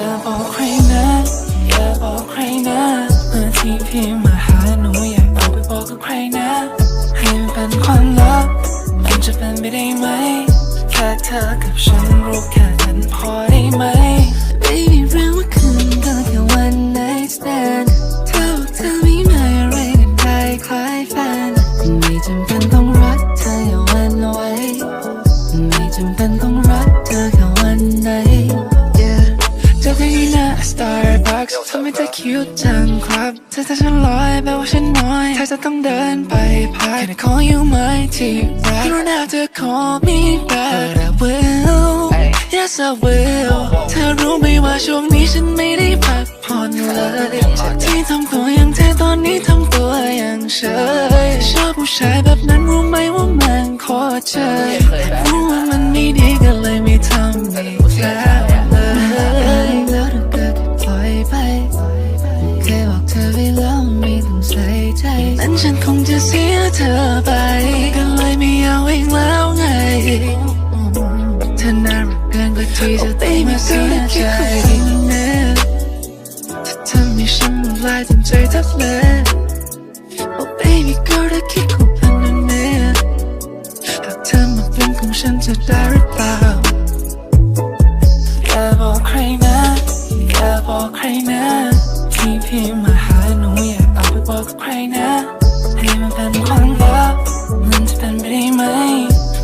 อย่าบอกใครนะอย่าบอกใครนะเมื่อที่พี่มาหาหนูอยากเอาไปบอกกับใครนะ ให้มันเป็นความลับ มันจะเป็นไปได้ไหม แค่เธอกับฉันรู้แค่ Starbucks ทำให้เธอคิวจังครับเธอจะฉันลอยแปลว่าฉันน้อยถ้าจะต้องเดินไปพัก Can I call you my ที่รัก You don't have to call me back But I will Yes I will เธอรู้ไหมว่าช่วงนี้ฉันไม่ได้พักผ่อนเลยจากที่ทำตัวอย่างเธอตอนนี้ทำตัวอย่างเฉยชอบผู้ชายแบบนั้นรู้ไหมว่ามันโคตรเชยรู้ว่ามันไม่ดี ที่จะต้องมาเสียใจนะถ้าทำให้ฉันละลายจนใจแทบเละ Oh baby girl ถ้าคิดของพันนั่นเองหากเธอมาเป็นของฉันจะได้หรือเปล่าอย่าบอกใครนะอย่าบอกใครนะที่พี่มาหาหนูอย่าเอาไปบอกกับใครนะให้มันเป็นความลับมันจะเป็นไปได้ไหม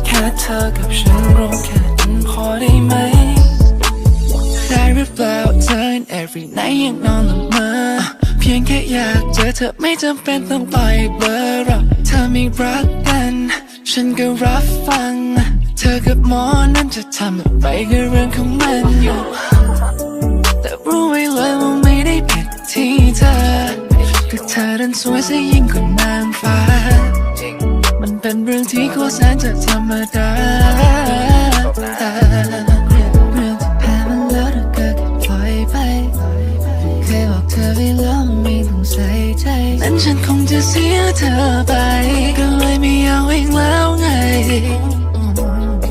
แค่เธอกับฉันรู้แค่ เธอ every night ยังนอนละเมอเพียงแค่อยากเจอเธอไม่จำเป็นต้องไปเบอร์หรอกถ้าไม่รักกัน ฉันก็รับฟัง เธอกับหมอนั้นจะทำอะไรก็เรื่องของมันอยู่แต่รู้ไว้เลยว่าไม่ได้ผิดที่เธอก็เธอดันสวยซะยิ่งกว่านางฟ้า มันเป็นเรื่องที่โคตรแสนจะธรรมดา ธอไปแล้วไม่ต้องใส่ใจนั้นฉันคงจะเสียเธอไป ก็เลยไม่เอาเองแล้วไง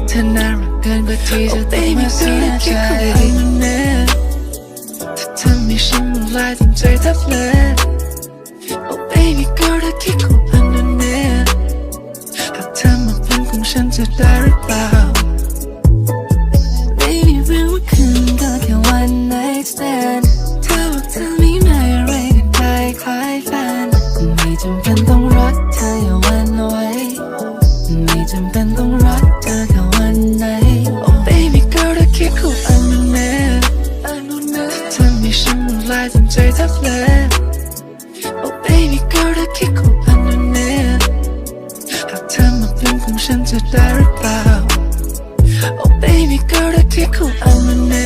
เธอน่ารักเกินกว่าที่จะต้องมาเสียใจเธอทำให้ฉันละลายจนใจแทบเละ Oh baby girl ถ้าคิดของพันนั่นเองหากเธอมาเป็นของฉันจะได้หรือเปล่า คิดของอันนั้นแน่หากเธอมาเป็นของฉันจะได้หรือเปล่า Oh baby girl รักคิดของอันนั้นแน่